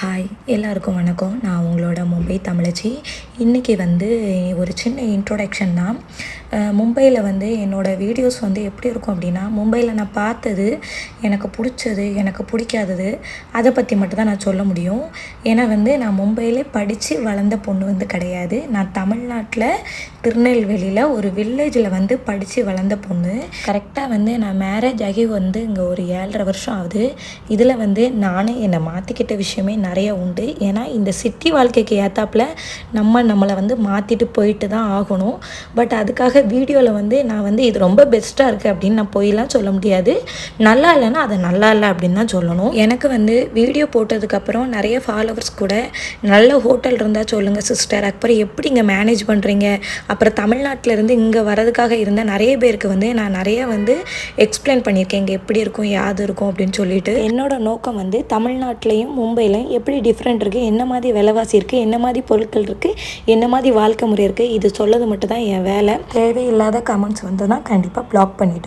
Hi எல்லாருக்கும் வணக்கம். நான் உங்களோட மும்பை தமிழச்சி. இன்றைக்கி வந்து ஒரு சின்ன இன்ட்ரொடக்ஷன் தான். மும்பையில் வந்து என்னோடய வீடியோஸ் வந்து எப்படி இருக்கும் அப்படின்னா மும்பையில் நான் பார்த்தது எனக்கு பிடிச்சது எனக்கு பிடிக்காதது அதை பற்றி மட்டும் தான் நான் சொல்ல முடியும். ஏன்னா வந்து நான் மும்பையிலே படித்து வளர்ந்த பொண்ணு வந்து கிடையாது. நான் தமிழ்நாட்டில் திருநெல்வேலியில் ஒரு வில்லேஜில் வந்து படித்து வளர்ந்த பொண்ணு. கரெக்டாக வந்து நான் மேரேஜ் ஆகி வந்து இங்கே ஒரு ஏழரை வருஷம் ஆகுது. இதில் வந்து நானே என்னை மாற்றிக்கிட்ட விஷயமே நிறைய உண்டு. ஏன்னா இந்த சிட்டி வாழ்க்கைக்கு ஏத்தாப்பில் நம்ம நம்மளை வந்து மாற்றிட்டு போயிட்டு தான் ஆகணும். பட் அதுக்காக வீடியோவில் வந்து நான் வந்து இது ரொம்ப பெஸ்ட்டாக இருக்குது அப்படின்னு நான் போயெல்லாம் சொல்ல முடியாது. நல்லா இல்லைன்னா அதை நல்லா இல்லை அப்படின்னு தான் சொல்லணும். எனக்கு வந்து வீடியோ போட்டதுக்கப்புறம் நிறைய ஃபாலோவர்ஸ் கூட நல்ல ஹோட்டல் இருந்தால் சொல்லுங்கள் சிஸ்டர் அப்புறம் எப்படி இங்கே மேனேஜ் பண்ணுறீங்க அப்புறம் தமிழ்நாட்டில் இருந்து இங்கே வரதுக்காக இருந்த நிறைய பேருக்கு வந்து நான் நிறைய வந்து எக்ஸ்பிளைன் பண்ணியிருக்கேன். இங்கே எப்படி இருக்கும் யாது இருக்கும் அப்படின்னு சொல்லிட்டு. என்னோட நோக்கம் வந்து தமிழ்நாட்டிலையும் மும்பையிலையும் எப்படி டிஃப்ரெண்ட் இருக்குது என்ன மாதிரி விலைவாசி இருக்குது என்ன மாதிரி பொருட்கள் இருக்குது என்ன மாதிரி வாழ்க்கை முறை இருக்குது இது சொல்லது மட்டும் தான் என் வேலை. தேவையில்லாத கமெண்ட்ஸ் வந்ததுன்னா கண்டிப்பாக ப்ளாக் பண்ணிவிட்டேன்